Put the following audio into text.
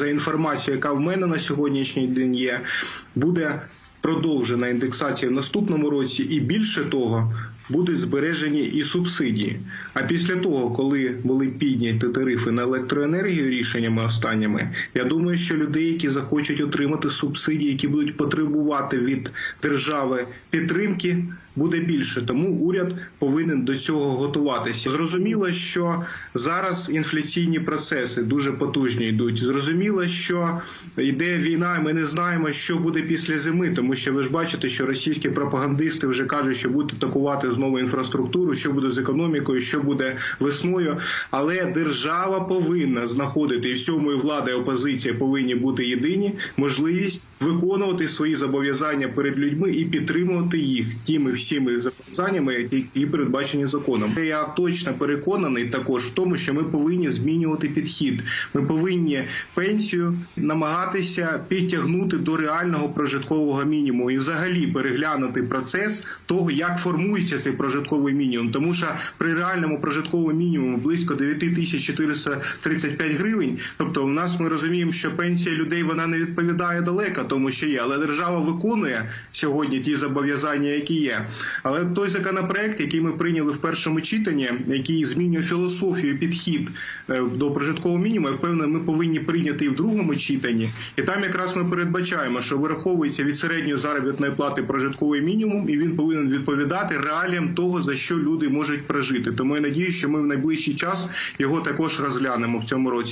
За інформацією, яка в мене на сьогоднішній день є, буде продовжена індексація в наступному році, і більше того, будуть збережені і субсидії. А після того, коли були підняті тарифи на електроенергію рішеннями останніми, я думаю, що людей, які захочуть отримати субсидії, які будуть потребувати від держави підтримки, буде більше. Тому уряд повинен до цього готуватися. Зрозуміло, що зараз інфляційні процеси дуже потужні йдуть. Зрозуміло, що йде війна, і ми не знаємо, що буде після зими, тому що ви ж бачите, що російські пропагандисти вже кажуть, що будуть атакувати знову інфраструктуру, що буде з економікою, що буде весною. Але держава повинна знаходити і всьому і влада і опозиція повинні бути єдині можливість виконувати свої зобов'язання перед людьми і підтримувати їх тими всіми зобов'язаннями, які передбачені законом. Я точно переконаний також в тому, що ми повинні змінювати підхід. Ми повинні пенсію намагатися підтягнути до реального прожиткового мінімуму і взагалі переглянути процес того, як формується цей прожитковий мінімум. Тому що при реальному прожитковому мінімуму близько 9435 гривень. Тобто, у нас ми розуміємо, що пенсія людей вона не відповідає далеко тому, що є, але держава виконує сьогодні ті зобов'язання, які є. Але той законопроект, який ми прийняли в першому читанні, який змінює філософію, підхід е, до прожиткового мінімуму, я впевнений, ми повинні прийняти і в другому читанні. І там якраз ми передбачаємо, що вираховується від середньої заробітної плати прожитковий мінімум, і він повинен відповідати реаліям того, за що люди можуть прожити. Тому я надію, що ми в найближчий час його також розглянемо в цьому році.